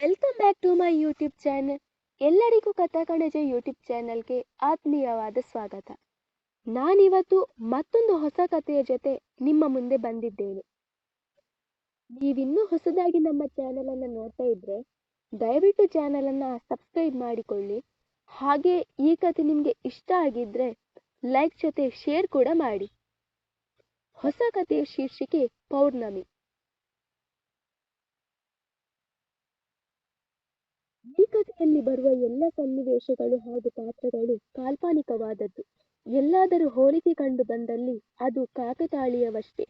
Welcome back to my YouTube channel ಎಲ್ಲರಿಗೂ ಕಥಾ ಕಣಜ YouTube ಚಾನೆಲ್ಗೆ ಆತ್ಮೀಯವಾದ ಸ್ವಾಗತ. ನಾನಿವತ್ತು ಮತ್ತೊಂದು ಹೊಸ ಕಥೆಯ ಜೊತೆ ನಿಮ್ಮ ಮುಂದೆ ಬಂದಿದ್ದೇನೆ. ನೀವಿನ್ನೂ ಹೊಸದಾಗಿ ನಮ್ಮ ಚಾನಲನ್ನು ನೋಡ್ತಾ ಇದ್ರೆ, ದಯವಿಟ್ಟು ಚಾನಲನ್ನು ಸಬ್ಸ್ಕ್ರೈಬ್ ಮಾಡಿಕೊಳ್ಳಿ. ಹಾಗೆ ಈ ಕಥೆ ನಿಮಗೆ ಇಷ್ಟ ಆಗಿದ್ರೆ ಲೈಕ್ ಜೊತೆ ಶೇರ್ ಕೂಡ ಮಾಡಿ. ಹೊಸ ಕಥೆಯ ಶೀರ್ಷಿಕೆ ಪೌರ್ಣಮಿ. ಈ ಕಥೆಯಲ್ಲಿ ಬರುವ ಎಲ್ಲ ಸನ್ನಿವೇಶಗಳು ಹಾಗೂ ಪಾತ್ರಗಳು ಕಾಲ್ಪನಿಕವಾದದ್ದು. ಎಲ್ಲಾದರೂ ಹೋಲಿಕೆ ಕಂಡು ಬಂದಲ್ಲಿ ಅದು ಕಾಕತಾಳೀಯವಷ್ಟೇ.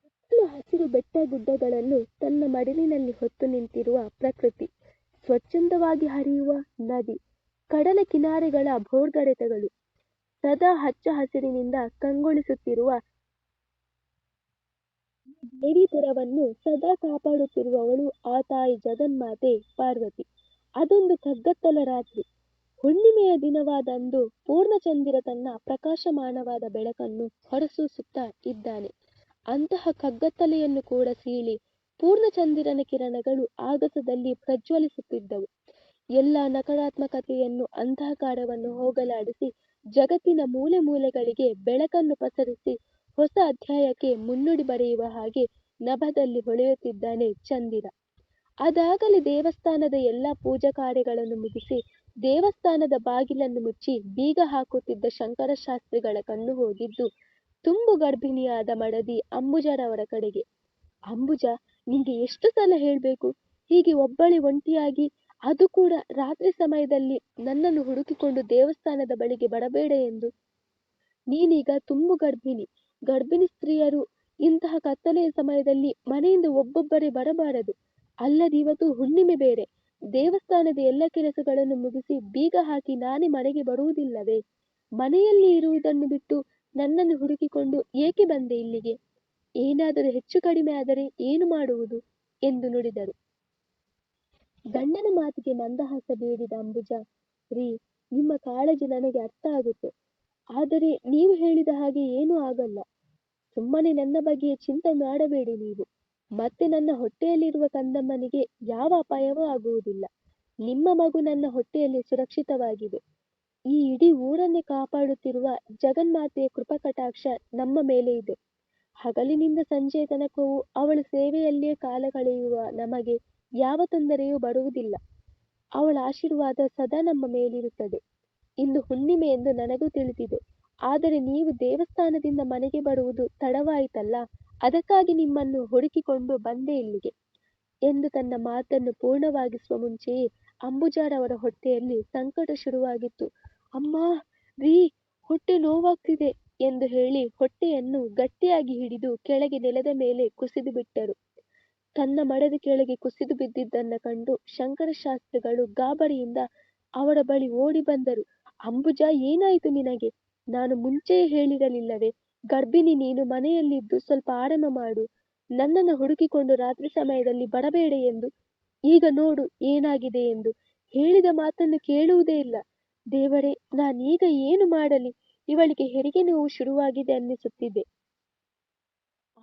ಸುತ್ತಲೂ ಹಸಿರು ಬೆಟ್ಟ ಗುಡ್ಡಗಳನ್ನು ತನ್ನ ಮಡಿಲಿನಲ್ಲಿ ಹೊತ್ತು ನಿಂತಿರುವ ಪ್ರಕೃತಿ, ಸ್ವಚ್ಛಂದವಾಗಿ ಹರಿಯುವ ನದಿ, ಕಡಲ ಕಿನಾರೆಗಳ ಭೋರ್ಗರೆತಗಳು, ಸದಾ ಹಚ್ಚ ಹಸಿರಿನಿಂದ ಕಂಗೊಳಿಸುತ್ತಿರುವ ದೇವಿಪುರವನ್ನು ಸದಾ ಕಾಪಾಡುತ್ತಿರುವವಳು ಆ ತಾಯಿ ಜಗನ್ಮಾತೆ ಪಾರ್ವತಿ. ಅದೊಂದು ಕಗ್ಗತ್ತಲ ರಾತ್ರಿ. ಹುಣ್ಣಿಮೆಯ ದಿನವಾದಂದು ಪೂರ್ಣಚಂದಿರ ತನ್ನ ಪ್ರಕಾಶಮಾನವಾದ ಬೆಳಕನ್ನು ಹೊರಸೂಸುತ್ತಾ ಇದ್ದಾನೆ. ಅಂತಹ ಕಗ್ಗತ್ತಲೆಯನ್ನು ಕೂಡ ಸೀಳಿ ಪೂರ್ಣಚಂದಿರನ ಕಿರಣಗಳು ಆಗಸದಲ್ಲಿ ಪ್ರಜ್ವಲಿಸುತ್ತಿದ್ದವು. ಎಲ್ಲ ನಕಾರಾತ್ಮಕತೆಯನ್ನು ಅಂಧಕಾರವನ್ನು ಹೋಗಲಾಡಿಸಿ ಜಗತ್ತಿನ ಮೂಲೆ ಮೂಲೆಗಳಿಗೆ ಬೆಳಕನ್ನು ಪಸರಿಸಿ ಹೊಸ ಅಧ್ಯಾಯಕ್ಕೆ ಮುನ್ನುಡಿ ಬರೆಯುವ ಹಾಗೆ ನಭದಲ್ಲಿ ಹೊಳೆಯುತ್ತಿದ್ದಾನೆ ಚಂದಿರ. ಅದಾಗಲೇ ದೇವಸ್ಥಾನದ ಎಲ್ಲ ಪೂಜಾ ಕಾರ್ಯಗಳನ್ನು ಮುಗಿಸಿ ದೇವಸ್ಥಾನದ ಬಾಗಿಲನ್ನು ಮುಚ್ಚಿ ಬೀಗ ಹಾಕುತ್ತಿದ್ದ ಶಂಕರಶಾಸ್ತ್ರಿಗಳ ಕಣ್ಣು ಹೋಗಿದ್ದು ತುಂಬು ಗರ್ಭಿಣಿಯಾದ ಮಡದಿ ಅಂಬುಜರವರ ಕಡೆಗೆ. ಅಂಬುಜ, ನಿಂಗೆ ಎಷ್ಟು ಸಲ ಹೇಳಬೇಕು? ಹೀಗೆ ಒಬ್ಬಳಿ ಒಂಟಿಯಾಗಿ ಅದು ಕೂಡ ರಾತ್ರಿ ಸಮಯದಲ್ಲಿ ನನ್ನನ್ನು ಹುಡುಕಿಕೊಂಡು ದೇವಸ್ಥಾನದ ಬಳಿಗೆ ಬರಬೇಡ ಎಂದು. ನೀನೀಗ ತುಂಬು ಗರ್ಭಿಣಿ. ಗರ್ಭಿಣಿ ಸ್ತ್ರೀಯರು ಇಂತಹ ಕತ್ತಲೆಯ ಸಮಯದಲ್ಲಿ ಮನೆಯಿಂದ ಒಬ್ಬೊಬ್ಬರೇ ಬರಬಾರದು. ಅಲ್ಲದೆ ಇವತ್ತು ಹುಣ್ಣಿಮೆ ಬೇರೆ. ದೇವಸ್ಥಾನದ ಎಲ್ಲ ಕೆಲಸಗಳನ್ನು ಮುಗಿಸಿ ಬೀಗ ಹಾಕಿ ನಾನೇ ಮನೆಗೆ ಬರುವುದಿಲ್ಲವೇ? ಮನೆಯಲ್ಲಿ ಇರುವುದನ್ನು ಬಿಟ್ಟು ನನ್ನನ್ನು ಹುಡುಕಿಕೊಂಡು ಏಕೆ ಬಂದೆ ಇಲ್ಲಿಗೆ? ಏನಾದರೂ ಹೆಚ್ಚು ಕಡಿಮೆ ಆದರೆ ಏನು ಮಾಡುವುದು? ಎಂದು ನುಡಿದರು. ಗಂಡನ ಮಾತಿಗೆ ಮಂದಹಾಸ ಬೀರಿದ ಅಂಬುಜ, ರೀ, ನಿಮ್ಮ ಕಾಳಜಿ ನನಗೆ ಅರ್ಥ ಆಗುತ್ತೆ. ಆದರೆ ನೀವು ಹೇಳಿದ ಹಾಗೆ ಏನೂ ಆಗಲ್ಲ. ಸುಮ್ಮನೆ ನನ್ನ ಬಗ್ಗೆ ಚಿಂತೆ ಮಾಡಬೇಡಿ ನೀವು. ಮತ್ತೆ ನನ್ನ ಹೊಟ್ಟೆಯಲ್ಲಿರುವ ಕಂದಮ್ಮನಿಗೆ ಯಾವ ಅಪಾಯವೂ ಆಗುವುದಿಲ್ಲ. ನಿಮ್ಮ ಮಗು ನನ್ನ ಹೊಟ್ಟೆಯಲ್ಲಿ ಸುರಕ್ಷಿತವಾಗಿದೆ. ಈ ಇಡೀ ಊರನ್ನೇ ಕಾಪಾಡುತ್ತಿರುವ ಜಗನ್ಮಾತೆಯ ಕೃಪಕಟಾಕ್ಷ ನಮ್ಮ ಮೇಲೆ ಇದೆ. ಹಗಲಿನಿಂದ ಸಂಜೆ ತನಕವೂ ಅವಳ ಸೇವೆಯಲ್ಲಿಯೇ ಕಾಲ ಕಳೆಯುವ ನಮಗೆ ಯಾವ ತೊಂದರೆಯೂ ಬರುವುದಿಲ್ಲ. ಅವಳ ಆಶೀರ್ವಾದ ಸದಾ ನಮ್ಮ ಮೇಲಿರುತ್ತದೆ. ಇಂದು ಹುಣ್ಣಿಮೆ ಎಂದು ನನಗೂ ತಿಳಿದಿದೆ. ಆದರೆ ನೀವು ದೇವಸ್ಥಾನದಿಂದ ಮನೆಗೆ ಬರುವುದು ತಡವಾಯಿತಲ್ಲ, ಅದಕ್ಕಾಗಿ ನಿಮ್ಮನ್ನು ಹುಡುಕಿಕೊಂಡು ಬಂದೆ ಇಲ್ಲಿಗೆ ಎಂದು ತನ್ನ ಮಾತನ್ನು ಪೂರ್ಣವಾಗಿಸುವ ಮುಂಚೆಯೇ ಅಂಬುಜಾರವರ ಹೊಟ್ಟೆಯಲ್ಲಿ ಸಂಕಟ ಶುರುವಾಗಿತ್ತು. ಅಮ್ಮ, ರೀ, ಹೊಟ್ಟೆ ನೋವಾಗ್ತಿದೆ ಎಂದು ಹೇಳಿ ಹೊಟ್ಟೆಯನ್ನು ಗಟ್ಟಿಯಾಗಿ ಹಿಡಿದು ಕೆಳಗೆ ನೆಲದ ಮೇಲೆ ಕುಸಿದು ಬಿಟ್ಟರು. ತನ್ನ ಮಡದ ಕೆಳಗೆ ಕುಸಿದು ಬಿದ್ದಿದ್ದನ್ನು ಕಂಡು ಶಂಕರಶಾಸ್ತ್ರಿಗಳು ಗಾಬರಿಯಿಂದ ಅವರ ಬಳಿ ಓಡಿ ಬಂದರು. ಅಂಬುಜ, ಏನಾಯಿತು ನಿನಗೆ? ನಾನು ಮುಂಚೆಯೇ ಹೇಳಿರಲಿಲ್ಲವೇ? ಗರ್ಭಿಣಿ ನೀನು ಮನೆಯಲ್ಲಿದ್ದು ಸ್ವಲ್ಪ ಆರಾಮ ಮಾಡು. ನನ್ನನ್ನು ಹುಡುಕಿಕೊಂಡು ರಾತ್ರಿ ಸಮಯದಲ್ಲಿ ಬರಬೇಡ ಎಂದು. ಈಗ ನೋಡು ಏನಾಗಿದೆ ಎಂದು. ಹೇಳಿದ ಮಾತನ್ನು ಕೇಳುವುದೇ ಇಲ್ಲ. ದೇವರೇ, ನಾನೀಗ ಏನು ಮಾಡಲಿ? ಇವಳಿಗೆ ಹೆರಿಗೆ ನೋವು ಶುರುವಾಗಿದೆ ಅನ್ನಿಸುತ್ತಿದೆ.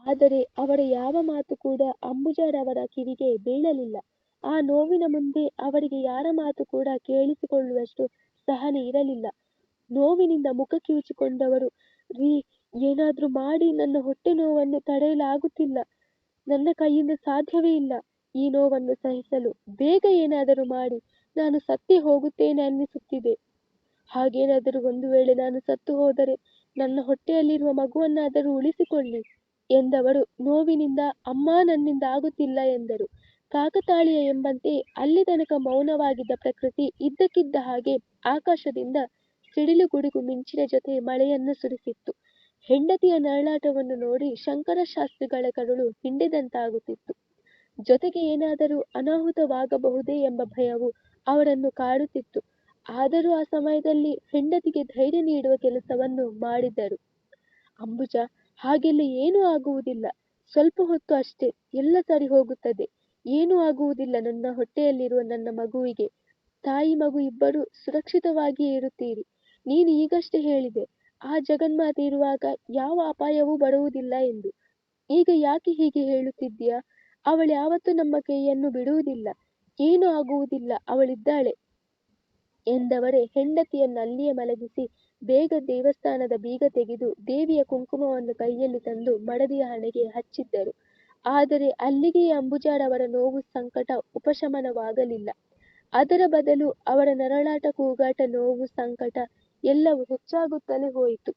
ಆದರೆ ಅವರ ಯಾವ ಮಾತು ಕೂಡ ಅಂಬುಜಾರವರ ಕಿವಿಗೆ ಬೀಳಲಿಲ್ಲ. ಆ ನೋವಿನ ಮುಂದೆ ಅವರಿಗೆ ಯಾರ ಮಾತು ಕೂಡ ಕೇಳಿಸಿಕೊಳ್ಳುವಷ್ಟು ಸಹನೆ ಇರಲಿಲ್ಲ. ನೋವಿನಿಂದ ಮುಖ ಕಿವುಚಿಕೊಂಡವರು, ರೀ, ಏನಾದರೂ ಮಾಡಿ ನನ್ನ ಹೊಟ್ಟೆ ನೋವನ್ನು ತಡೆಯಲಾಗುತ್ತಿಲ್ಲ. ನನ್ನ ಕೈಯಿಂದ ಸಾಧ್ಯವೇ ಇಲ್ಲ ಈ ನೋವನ್ನು ಸಹಿಸಲು. ಬೇಗ ಏನಾದರೂ ಮಾಡಿ, ನಾನು ಸತ್ತೇ ಹೋಗುತ್ತೇನೆ ಅನ್ನಿಸುತ್ತಿದೆ. ಹಾಗೇನಾದರೂ ಒಂದು ವೇಳೆ ನಾನು ಸತ್ತು ಹೋದರೆ, ನನ್ನ ಹೊಟ್ಟೆಯಲ್ಲಿರುವ ಮಗುವನ್ನಾದರೂ ಉಳಿಸಿಕೊಳ್ಳಿ ಎಂದವರು ನೋವಿನಿಂದ ಅಮ್ಮ ನನ್ನಿಂದ ಆಗುತ್ತಿಲ್ಲ ಎಂದರು. ಕಾಕತಾಳೀಯ ಎಂಬಂತೆ ಅಲ್ಲಿ ತನಕ ಮೌನವಾಗಿದ್ದ ಪ್ರಕೃತಿ ಇದ್ದಕ್ಕಿದ್ದ ಹಾಗೆ ಆಕಾಶದಿಂದ ಸಿಡಿಲು ಗುಡುಗು ಮಿಂಚಿನ ಜೊತೆ ಮಳೆಯನ್ನು ಸುರಿಸಿತ್ತು. ಹೆಂಡತಿಯ ನರಳಾಟವನ್ನು ನೋಡಿ ಶಂಕರಶಾಸ್ತ್ರಿಗಳ ಕರುಳು ಹಿಂಡಿದಂತಾಗುತ್ತಿತ್ತು. ಜೊತೆಗೆ ಏನಾದರೂ ಅನಾಹುತವಾಗಬಹುದೇ ಎಂಬ ಭಯವು ಅವರನ್ನು ಕಾಡುತ್ತಿತ್ತು. ಆದರೂ ಆ ಸಮಯದಲ್ಲಿ ಹೆಂಡತಿಗೆ ಧೈರ್ಯ ನೀಡುವ ಕೆಲಸವನ್ನು ಮಾಡಿದ್ದರು. ಅಂಬುಜ, ಹಾಗೆಲ್ಲ ಏನೂ ಆಗುವುದಿಲ್ಲ. ಸ್ವಲ್ಪ ಹೊತ್ತು ಅಷ್ಟೇ. ಎಲ್ಲ ಸರಿ ಹೋಗುತ್ತದೆ. ಏನೂ ಆಗುವುದಿಲ್ಲ ನನ್ನ ಹೊಟ್ಟೆಯಲ್ಲಿರುವ ನನ್ನ ಮಗುವಿಗೆ. ತಾಯಿ ಮಗು ಇಬ್ಬರು ಸುರಕ್ಷಿತವಾಗಿಯೇ ಇರುತ್ತೀರಿ. ನೀನು ಈಗಷ್ಟೇ ಹೇಳಿದೆ, ಆ ಜಗನ್ಮಾತೆ ಇರುವಾಗ ಯಾವ ಅಪಾಯವೂ ಬರುವುದಿಲ್ಲ ಎಂದು. ಈಗ ಯಾಕೆ ಹೀಗೆ ಹೇಳುತ್ತಿದ್ದೀಯಾ? ಅವಳ್ಯಾವತ್ತೂ ನಮ್ಮ ಕೈಯನ್ನು ಬಿಡುವುದಿಲ್ಲ, ಏನೂ ಆಗುವುದಿಲ್ಲ, ಅವಳಿದ್ದಾಳೆ ಎಂದವರೇ ಹೆಂಡತಿಯನ್ನು ಅಲ್ಲಿಯೇ ಮಲಗಿಸಿ ಬೇಗ ದೇವಸ್ಥಾನದ ಬೀಗ ತೆಗೆದು ದೇವಿಯ ಕುಂಕುಮವನ್ನು ಕೈಯಲ್ಲಿ ತಂದು ಮಡದಿಯ ಹಣೆಗೆ ಹಚ್ಚಿದ್ದರು. ಆದರೆ ಅಲ್ಲಿಗೆ ಅಂಬುಜಾರವರ ನೋವು ಸಂಕಟ ಉಪಶಮನವಾಗಲಿಲ್ಲ. ಅದರ ಬದಲು ಅವರ ನರಳಾಟ ಕೂಗಾಟ ನೋವು ಸಂಕಟ ಎಲ್ಲವೂ ಹೆಚ್ಚಾಗುತ್ತಲೇ ಹೋಯಿತು.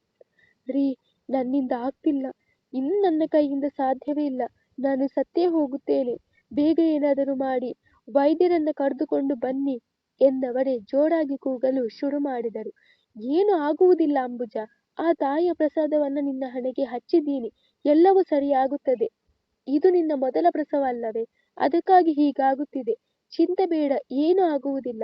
ರೀ, ನನ್ನಿಂದ ಆಗ್ತಿಲ್ಲ. ಇನ್ನು ನನ್ನ ಕೈಯಿಂದ ಸಾಧ್ಯವೇ ಇಲ್ಲ. ನಾನು ಸತ್ತೇ ಹೋಗುತ್ತೇನೆ. ಬೇಗ ಏನಾದರೂ ಮಾಡಿ. ವೈದ್ಯರನ್ನು ಕರೆದುಕೊಂಡು ಬನ್ನಿ ಎಂದವರೇ ಜೋರಾಗಿ ಕೂಗಲು ಶುರು ಮಾಡಿದರು. ಏನು ಆಗುವುದಿಲ್ಲ ಅಂಬುಜ. ಆ ತಾಯಿಯ ಪ್ರಸಾದವನ್ನು ನಿನ್ನ ಹಣೆಗೆ ಹಚ್ಚಿದ್ದೀನಿ. ಎಲ್ಲವೂ ಸರಿಯಾಗುತ್ತದೆ. ಇದು ನಿನ್ನ ಮೊದಲ ಪ್ರಸವ ಅಲ್ಲವೇ ಅದಕ್ಕಾಗಿ ಹೀಗಾಗುತ್ತಿದೆ. ಚಿಂತೆ ಬೇಡ. ಏನೂ ಆಗುವುದಿಲ್ಲ.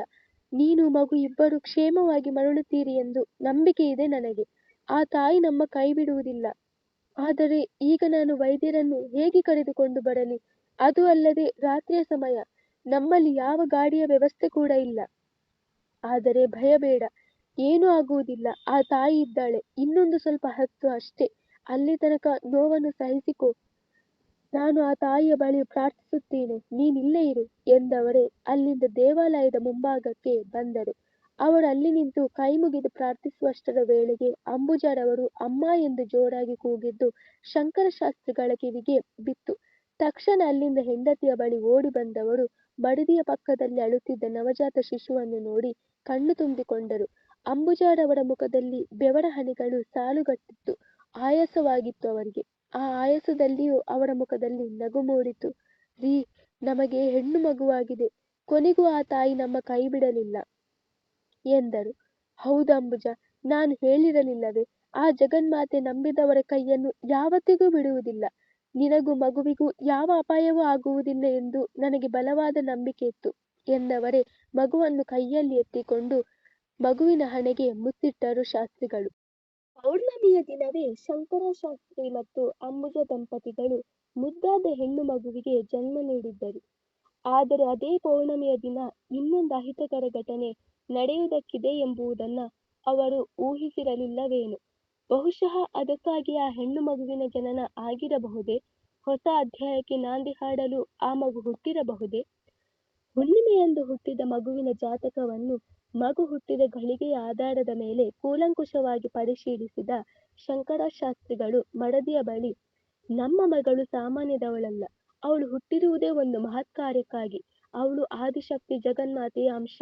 ನೀನು ಮಗು ಇಬ್ಬರು ಕ್ಷೇಮವಾಗಿ ಮರಳುತ್ತೀರಿ ಎಂದು ನಂಬಿಕೆ ಇದೆ ನನಗೆ. ಆ ತಾಯಿ ನಮ್ಮ ಕೈ ಬಿಡುವುದಿಲ್ಲ ಆದರೆ ಈಗ ನಾನು ವೈದ್ಯರನ್ನು ಹೇಗೆ ಕರೆದುಕೊಂಡು ಬರಲಿ? ಅದು ಅಲ್ಲದೆ ರಾತ್ರಿಯ ಸಮಯ. ನಮ್ಮಲ್ಲಿ ಯಾವ ಗಾಡಿಯ ವ್ಯವಸ್ಥೆ ಕೂಡ ಇಲ್ಲ. ಆದರೆ ಭಯ ಬೇಡ. ಏನೂ ಆಗುವುದಿಲ್ಲ. ಆ ತಾಯಿ ಇದ್ದಾಳೆ. ಇನ್ನೊಂದು ಸ್ವಲ್ಪ ಹೊತ್ತು ಅಷ್ಟೇ. ಅಲ್ಲಿ ತನಕ ನೋವನ್ನು ಸಹಿಸಿಕೋ. ನಾನು ಆ ತಾಯಿಯ ಬಳಿ ಪ್ರಾರ್ಥಿಸುತ್ತೇನೆ ನೀನಿಲ್ಲೇ ಇರು ಎಂದವರೇ ಅಲ್ಲಿಂದ ದೇವಾಲಯದ ಮುಂಭಾಗಕ್ಕೆ ಬಂದರು. ಅವರು ಅಲ್ಲಿ ನಿಂತು ಕೈ ಮುಗಿದು ಪ್ರಾರ್ಥಿಸುವಷ್ಟರ ವೇಳೆಗೆ ಅಂಬುಜರವರು ಅಮ್ಮ ಎಂದು ಜೋರಾಗಿ ಕೂಗಿದ್ದು ಶಂಕರಶಾಸ್ತ್ರಿಗಳ ಕಿವಿಗೆ ಬಿತ್ತು. ತಕ್ಷಣ ಅಲ್ಲಿಂದ ಹೆಂಡತಿಯ ಬಳಿ ಓಡಿ ಬಂದವರು ಮಡದಿಯ ಪಕ್ಕದಲ್ಲಿ ಅಳುತ್ತಿದ್ದ ನವಜಾತ ಶಿಶುವನ್ನು ನೋಡಿ ಕಣ್ಣು ತುಂಬಿಕೊಂಡರು. ಅಂಬುಜಾರವರ ಮುಖದಲ್ಲಿ ಬೆವರ ಹನಿಗಳು ಸಾಲುಗಟ್ಟಿತ್ತು. ಆಯಾಸವಾಗಿತ್ತು ಅವರಿಗೆ. ಆ ಆಯಾಸದಲ್ಲಿಯೂ ಅವರ ಮುಖದಲ್ಲಿ ನಗು ಮೂಡಿತು. ರೀ, ನಮಗೆ ಹೆಣ್ಣು ಮಗುವಾಗಿದೆ. ಕೊನೆಗೂ ಆ ತಾಯಿ ನಮ್ಮ ಕೈ ಬಿಡಲಿಲ್ಲ ಎಂದರು. ಹೌದು ಅಂಬುಜ, ನಾನು ಹೇಳಿರಲಿಲ್ಲವೇ? ಆ ಜಗನ್ಮಾತೆ ನಂಬಿದವರ ಕೈಯನ್ನು ಯಾವತ್ತಿಗೂ ಬಿಡುವುದಿಲ್ಲ. ನಿನಗೂ ಮಗುವಿಗೂ ಯಾವ ಅಪಾಯವೂ ಆಗುವುದಿಲ್ಲ ಎಂದು ನನಗೆ ಬಲವಾದ ನಂಬಿಕೆ ಇತ್ತು ಎಂದವರೇ ಮಗುವನ್ನು ಕೈಯಲ್ಲಿ ಎತ್ತಿಕೊಂಡು ಮಗುವಿನ ಹಣೆಗೆ ಮುತ್ತಿಟ್ಟರು ಶಾಸ್ತ್ರಿಗಳು. ಪೌರ್ಣಮಿಯ ದಿನವೇ ಶಂಕರ ಶಾಸ್ತ್ರಿ ಮತ್ತು ಅಂಬುಜ ದಂಪತಿಗಳು ಮುದ್ದಾದ ಹೆಣ್ಣು ಮಗುವಿಗೆ ಜನ್ಮ ನೀಡಿದ್ದರು. ಆದರೆ ಅದೇ ಪೌರ್ಣಮಿಯ ದಿನ ಇನ್ನೊಂದು ಅಹಿತಕರ ಘಟನೆ ನಡೆಯುವುದಕ್ಕಿದೆ ಎಂಬುದನ್ನು ಅವರು ಊಹಿಸಿರಲಿಲ್ಲವೇನು? ಬಹುಶಃ ಅದಕ್ಕಾಗಿ ಆ ಹೆಣ್ಣು ಮಗುವಿನ ಜನನ ಆಗಿರಬಹುದೇ? ಹೊಸ ಅಧ್ಯಾಯಕ್ಕೆ ನಾಂದಿ ಹಾಡಲು ಆ ಮಗು ಹುಟ್ಟಿರಬಹುದೇ? ಹುಣ್ಣಿಮೆಯಂದು ಹುಟ್ಟಿದ ಮಗುವಿನ ಜಾತಕವನ್ನು ಮಗು ಹುಟ್ಟಿದ ಗಳಿಗೆಯ ಆಧಾರದ ಮೇಲೆ ಕೂಲಂಕುಷವಾಗಿ ಪರಿಶೀಲಿಸಿದ ಶಂಕರಶಾಸ್ತ್ರಿಗಳು ಮಡದಿಯ ಬಳಿ, ನಮ್ಮ ಮಗಳು ಸಾಮಾನ್ಯದವಳಲ್ಲ, ಅವಳು ಹುಟ್ಟಿರುವುದೇ ಒಂದು ಮಹತ್ ಕಾರ್ಯಕ್ಕಾಗಿ ಅವಳು ಆದಿಶಕ್ತಿ ಜಗನ್ಮಾತೆಯ ಅಂಶ,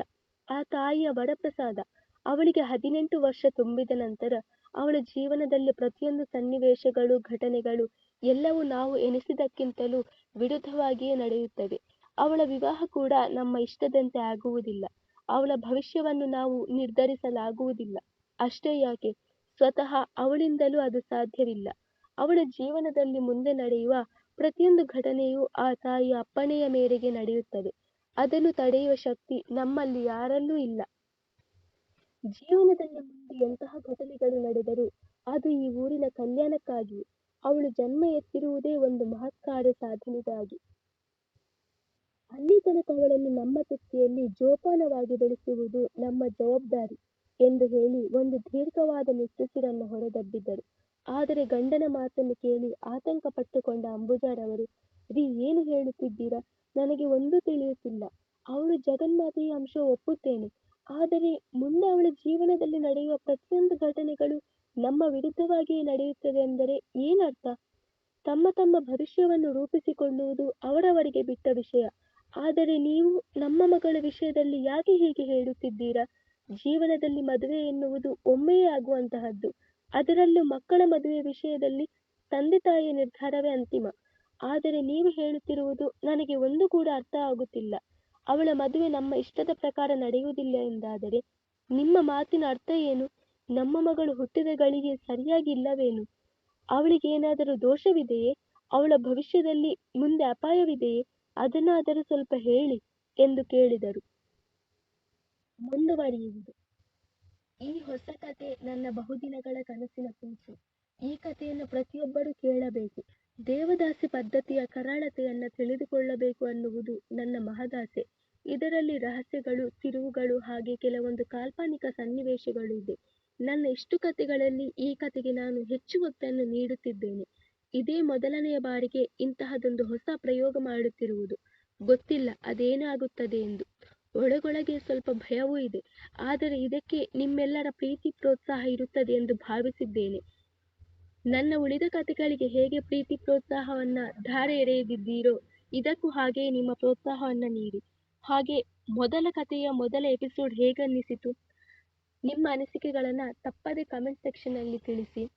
ಆ ತಾಯಿಯ ವರಪ್ರಸಾದ. ಅವಳಿಗೆ ಹದಿನೆಂಟು ವರ್ಷ ತುಂಬಿದ ನಂತರ ಅವಳ ಜೀವನದಲ್ಲಿ ಪ್ರತಿಯೊಂದು ಸನ್ನಿವೇಶಗಳು, ಘಟನೆಗಳು ಎಲ್ಲವೂ ನಾವು ಎನಿಸಿದಕ್ಕಿಂತಲೂ ವಿರುದ್ಧವಾಗಿಯೇ ನಡೆಯುತ್ತವೆ. ಅವಳ ವಿವಾಹ ಕೂಡ ನಮ್ಮ ಇಷ್ಟದಂತೆ ಆಗುವುದಿಲ್ಲ. ಅವಳ ಭವಿಷ್ಯವನ್ನು ನಾವು ನಿರ್ಧರಿಸಲಾಗುವುದಿಲ್ಲ. ಅಷ್ಟೇ ಯಾಕೆ? ಸ್ವತಃ ಅವಳಿಂದಲೂ ಅದು ಸಾಧ್ಯವಿಲ್ಲ. ಅವಳ ಜೀವನದಲ್ಲಿ ಮುಂದೆ ನಡೆಯುವ ಪ್ರತಿಯೊಂದು ಘಟನೆಯೂ ಆ ತಾಯಿಯ ಅಪ್ಪಣೆಯ ಮೇರೆಗೆ ನಡೆಯುತ್ತದೆ. ಅದನ್ನು ತಡೆಯುವ ಶಕ್ತಿ ನಮ್ಮಲ್ಲಿ ಯಾರಲ್ಲೂ ಇಲ್ಲ. ಜೀವನದಲ್ಲಿ ಮುಂದೆ ಎಂತಹ ಘಟನೆಗಳು ನಡೆದರೂ ಅದು ಈ ಊರಿನ ಕಲ್ಯಾಣಕ್ಕಾಗಿ ಅವಳು ಜನ್ಮ ಎತ್ತಿರುವುದೇ ಒಂದು ಮಹತ್ಕಾರ್ಯ ಸಾಧನೆಗಾಗಿ ಅಲ್ಲಿ ತನಕ ಅವಳನ್ನು ನಮ್ಮ ತೃಪ್ತಿಯಲ್ಲಿ ಜೋಪಾನವಾಗಿ ಬೆಳೆಸುವುದು ನಮ್ಮ ಜವಾಬ್ದಾರಿ ಎಂದು ಹೇಳಿ ಒಂದು ದೀರ್ಘವಾದ ನಿಟ್ಟುಸಿರನ್ನು ಹೊರದಬ್ಬಿದ್ದರು ಆದರೆ ಗಂಡನ ಮಾತನ್ನು ಕೇಳಿ ಆತಂಕ ಪಟ್ಟುಕೊಂಡ ಅಂಬುಜಾರವರು ರೀ, ಏನು ಹೇಳುತ್ತಿದ್ದೀರಾ? ನನಗೆ ಒಂದು ತಿಳಿಯುತ್ತಿಲ್ಲ. ಅವಳು ಜಗನ್ಮಾತೆಯ ಅಂಶ ಒಪ್ಪುತ್ತೇನೆ. ಆದರೆ ಮುಂದೆ ಅವಳ ಜೀವನದಲ್ಲಿ ನಡೆಯುವ ಪ್ರತಿಯೊಂದು ಘಟನೆಗಳು ನಮ್ಮ ವಿರುದ್ಧವಾಗಿಯೇ ನಡೆಯುತ್ತದೆ ಎಂದರೆ ಏನರ್ಥ? ತಮ್ಮ ತಮ್ಮ ಭವಿಷ್ಯವನ್ನು ರೂಪಿಸಿಕೊಳ್ಳುವುದು ಅವರವರಿಗೆ ಬಿಟ್ಟ ವಿಷಯ. ಆದರೆ ನೀವು ನಮ್ಮ ಮಗಳ ವಿಷಯದಲ್ಲಿ ಯಾಕೆ ಹೀಗೆ ಹೇಳುತ್ತಿದ್ದೀರಾ? ಜೀವನದಲ್ಲಿ ಮದುವೆ ಎನ್ನುವುದು ಒಮ್ಮೆಯೇ ಆಗುವಂತಹದ್ದು. ಅದರಲ್ಲೂ ಮಕ್ಕಳ ಮದುವೆ ವಿಷಯದಲ್ಲಿ ತಂದೆ ತಾಯಿಯ ನಿರ್ಧಾರವೇ ಅಂತಿಮ. ಆದರೆ ನೀವು ಹೇಳುತ್ತಿರುವುದು ನನಗೆ ಒಂದು ಕೂಡ ಅರ್ಥ ಆಗುತ್ತಿಲ್ಲ. ಅವಳ ಮದುವೆ ನಮ್ಮ ಇಷ್ಟದ ಪ್ರಕಾರ ನಡೆಯುವುದಿಲ್ಲ ಎಂದಾದರೆ ನಿಮ್ಮ ಮಾತಿನ ಅರ್ಥ ಏನು? ನಮ್ಮ ಮಗಳು ಹುಟ್ಟಿದ ಗಳಿಗೆ ಸರಿಯಾಗಿ ಇಲ್ಲವೇನು? ಅವಳಿಗೇನಾದರೂ ದೋಷವಿದೆಯೇ? ಅವಳ ಭವಿಷ್ಯದಲ್ಲಿ ಮುಂದೆ ಅಪಾಯವಿದೆಯೇ? ಅದನ್ನಾದರೂ ಸ್ವಲ್ಪ ಹೇಳಿ ಎಂದು ಕೇಳಿದರು. ಮುಂದುವರಿಯುವುದು. ಈ ಹೊಸ ಕತೆ ನನ್ನ ಬಹುದಿನಗಳ ಕನಸಿನ ಕೂಸು. ಈ ಕಥೆಯನ್ನು ಪ್ರತಿಯೊಬ್ಬರೂ ಕೇಳಬೇಕು. ದೇವದಾಸಿ ಪದ್ಧತಿಯ ಕರಾಳತೆಯನ್ನು ತಿಳಿದುಕೊಳ್ಳಬೇಕು ಅನ್ನುವುದು ನನ್ನ ಮಹದಾಸೆ. ಇದರಲ್ಲಿ ರಹಸ್ಯಗಳು, ತಿರುವುಗಳು ಹಾಗೆ ಕೆಲವೊಂದು ಕಾಲ್ಪನಿಕ ಸನ್ನಿವೇಶಗಳು ಇದೆ. ನನ್ನ ಇಷ್ಟು ಕಥೆಗಳಲ್ಲಿ ಈ ಕಥೆಗೆ ನಾನು ಹೆಚ್ಚು ಒತ್ತನ್ನು ನೀಡುತ್ತಿದ್ದೇನೆ. ಇದೇ ಮೊದಲನೆಯ ಬಾರಿಗೆ ಇಂತಹದೊಂದು ಹೊಸ ಪ್ರಯೋಗ ಮಾಡುತ್ತಿರುವುದು. ಗೊತ್ತಿಲ್ಲ, ಅದೇನಾಗುತ್ತದೆ ಎಂದು. ಒಳಗೊಳಗೆ ಸ್ವಲ್ಪ ಭಯವೂ ಇದೆ. ಆದರೆ ಇದಕ್ಕೆ ನಿಮ್ಮೆಲ್ಲರ ಪ್ರೀತಿ ಪ್ರೋತ್ಸಾಹ ಇರುತ್ತದೆ ಎಂದು ಭಾವಿಸಿದ್ದೇನೆ. ನನ್ನ ಉಳಿದ ಕಥೆಗಳಿಗೆ ಹೇಗೆ ಪ್ರೀತಿ ಪ್ರೋತ್ಸಾಹವನ್ನ ಧಾರೆ ಎರೆಯದಿದ್ದೀರೋ, ಇದಕ್ಕೂ ಹಾಗೆಯೇ ನಿಮ್ಮ ಪ್ರೋತ್ಸಾಹವನ್ನ ನೀಡಿ. ಹಾಗೆ ಮೊದಲ ಕಥೆಯ ಮೊದಲ ಎಪಿಸೋಡ್ ಹೇಗನ್ನಿಸಿತು? ನಿಮ್ಮ ಅನಿಸಿಕೆಗಳನ್ನ ತಪ್ಪದೆ ಕಮೆಂಟ್ ಸೆಕ್ಷನ್ನಲ್ಲಿ ತಿಳಿಸಿ.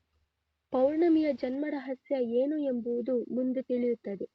ಪೌರ್ಣಮಿಯ ಜನ್ಮ ರಹಸ್ಯ ಏನು ಎಂಬುದು ಮುಂದೆ ತಿಳಿಯುತ್ತದೆ.